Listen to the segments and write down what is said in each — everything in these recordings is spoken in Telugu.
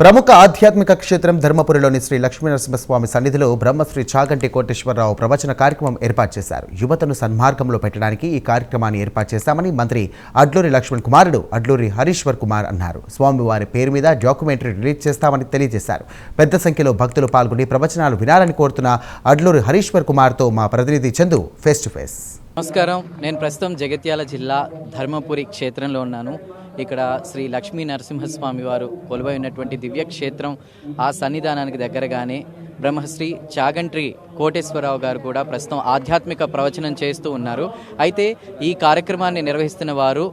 ప్రముఖ ఆధ్యాత్మిక క్షేత్రం ధర్మపురిలోని శ్రీ లక్ష్మీనరసింహస్వామి సన్నిధిలో బ్రహ్మశ్రీ చాగంటి కోటేశ్వరరావు ప్రవచన కార్యక్రమం ఏర్పాటు చేశారు. యువతను సన్మార్గంలో పెట్టడానికి ఈ కార్యక్రమాన్ని ఏర్పాటు చేశామని మంత్రి అడ్లూరి లక్ష్మణ్ కుమారుడు అడ్లూరి హరీశ్వర్ కుమార్ అన్నారు. స్వామివారి పేరు మీద డాక్యుమెంటరీ రిలీజ్ చేస్తామని తెలియజేశారు. పెద్ద సంఖ్యలో భక్తులు పాల్గొని ప్రవచనాలు వినాలని కోరుతున్న అడ్లూరి హరీశ్వర్ కుమార్తో మా ప్రతినిధి చందు ఫేస్ టు ఫేస్. నమస్కారం. నేను ప్రస్తుతం జగిత్యాల జిల్లా ధర్మపురి క్షేత్రంలో ఉన్నాను. ఇక్కడ శ్రీ లక్ష్మీ నరసింహస్వామి వారు కొలువై ఉన్నటువంటి దివ్య క్షేత్రం ఆ సన్నిధానానికి దగ్గరగానే బ్రహ్మశ్రీ చాగంట్రి కోటేశ్వరరావు గారు కూడా ప్రస్తుతం ఆధ్యాత్మిక ప్రవచనం చేస్తూ ఉన్నారు. అయితే ఈ కార్యక్రమాన్ని నిర్వహిస్తున్న వారు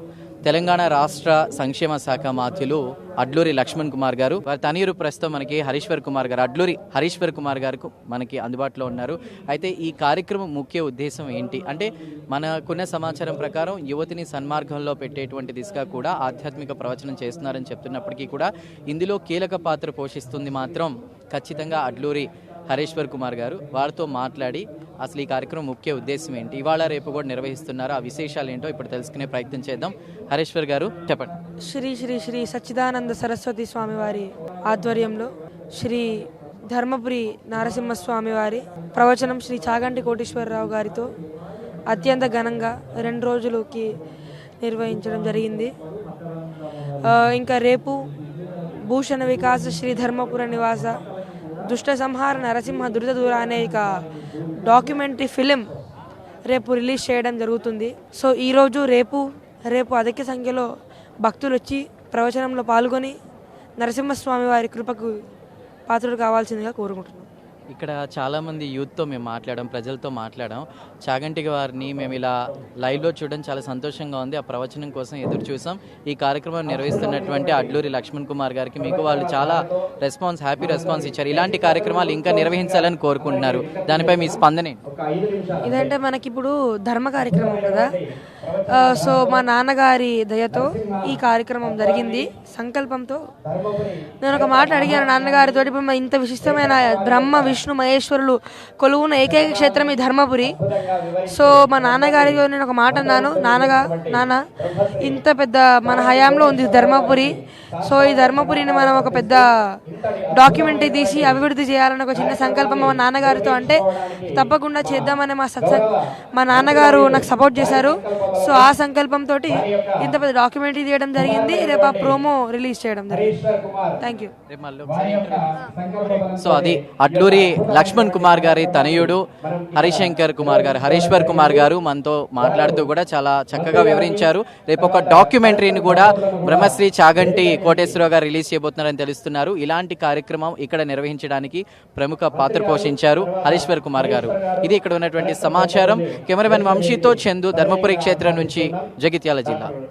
తెలంగాణ రాష్ట్ర సంక్షేమ శాఖ మాధ్యులు అడ్లూరి లక్ష్మణ్ కుమార్ గారు. వారి తనయురు ప్రస్తుతం మనకి హరీశ్వర్ కుమార్ గారు. అడ్లూరి హరీశ్వర్ కుమార్ గారు మనకి అందుబాటులో ఉన్నారు. అయితే ఈ కార్యక్రమం ముఖ్య ఉద్దేశం ఏంటి? అంటే మనకున్న సమాచారం ప్రకారం యువతిని సన్మార్గంలో పెట్టేటువంటి దిశగా కూడా ఆధ్యాత్మిక ప్రవచనం చేస్తున్నారని చెప్తున్నప్పటికీ కూడా ఇందులో కీలక పాత్ర పోషిస్తుంది మాత్రం ఖచ్చితంగా అడ్లూరి హరీశ్వర్ కుమార్ గారు వారితో మాట్లాడి అసలు ఈ కార్యక్రమం ముఖ్య ఉద్దేశం ఏంటి? ఇవాళ రేపు కూడా నిర్వహిస్తున్నారు? ఆ విశేషాలు ఏంటో ఇప్పుడు తెలుసుకునే ప్రయత్నం చేద్దాం. హరీశ్వర్ గారు చెప్పండి. శ్రీ శ్రీ శ్రీ సచ్చిదానంద సరస్వతి స్వామి వారి ఆధ్వర్యంలో శ్రీ ధర్మపురి నరసింహస్వామి వారి ప్రవచనం శ్రీ చాగంటి కోటేశ్వరరావు గారితో అత్యంత ఘనంగా రెండు రోజులకి నిర్వహించడం జరిగింది. ఇంకా రేపు భూషణ వికాస శ్రీ ధర్మపుర నివాస దుష్ట సంహార నరసింహ దురిత దూర అనే ఇక డాక్యుమెంటరీ ఫిలిం రేపు రిలీజ్ చేయడం జరుగుతుంది. సో ఈరోజు రేపు రేపు అధిక సంఖ్యలో భక్తులు వచ్చి ప్రవచనంలో పాల్గొని నరసింహస్వామి వారి కృపకు పాత్రుడు కావాల్సిందిగా కోరుకుంటున్నాం. ఇక్కడ చాలామంది యూత్తో మేము మాట్లాడాం ప్రజలతో మాట్లాడాం. చాగంటి వారిని మేము ఇలా లైవ్లో చూడడం చాలా సంతోషంగా ఉంది. ఆ ప్రవచనం కోసం ఎదురు చూసాం. ఈ కార్యక్రమం నిర్వహిస్తున్నటువంటి అడ్లూరి లక్ష్మణ్ కుమార్ గారికి మీకు వాళ్ళు చాలా రెస్పాన్స్ హ్యాపీ రెస్పాన్స్ ఇచ్చారు. ఇలాంటి కార్యక్రమాలు ఇంకా నిర్వహించాలని కోరుకుంటున్నారు. దానిపై మీ స్పందన ఇదంటే మనకి ఇప్పుడు ధర్మ కార్యక్రమం కదా. సో మా నాన్నగారి దయతో ఈ కార్యక్రమం జరిగింది. సంకల్పంతో నేను ఒక మాట అడిగాను నాన్నగారితో ఇప్పుడు మా ఇంత విశిష్టమైన బ్రహ్మ విష్ణు మహేశ్వరులు కొలువున ఏకైక క్షేత్రం ఈ ధర్మపురి. సో మా నాన్నగారితో నేను ఒక మాట అన్నాను. నాన్నగా నాన్న ఇంత పెద్ద మన హయాంలో ఉంది ధర్మపురి. సో ఈ ధర్మపురిని మనం ఒక పెద్ద డాక్యుమెంటరీ తీసి అభివృద్ధి చేయాలని ఒక చిన్న సంకల్పం మా నాన్నగారితో అంటే తప్పకుండా చేద్దామని మా సత్సంగ్ మా నాన్నగారు నాకు సపోర్ట్ చేశారు. సో ఆ సంకల్పంతో ఇంత పెద్ద డాక్యుమెంటరీ తీయడం జరిగింది. రేపు ఆ ప్రోమో రిలీజ్ చేయడం జరిగింది. Thank you. సో అది అడ్లూరి లక్ష్మణ్ కుమార్ గారి తనయుడు హరిశంకర్ కుమార్ గారు హరీశ్వర్ కుమార్ గారు మనతో మాట్లాడుతూ కూడా చాలా చక్కగా వివరించారు. రేపు ఒక డాక్యుమెంటరీని కూడా బ్రహ్మశ్రీ చాగంటి కోటేశ్వరరావు గారు రిలీజ్ చేయబోతున్నారని తెలుస్తున్నారు. ఇలాంటి కార్యక్రమం ఇక్కడ నిర్వహించడానికి ప్రముఖ పాత్ర పోషించారు హరీశ్వర్ కుమార్ గారు. ఇది ఇక్కడ ఉన్నటువంటి సమాచారం. కెమెరామెన్ వంశీతో చందు ధర్మపురి క్షేత్రం నుంచి జగిత్యాల జిల్లా.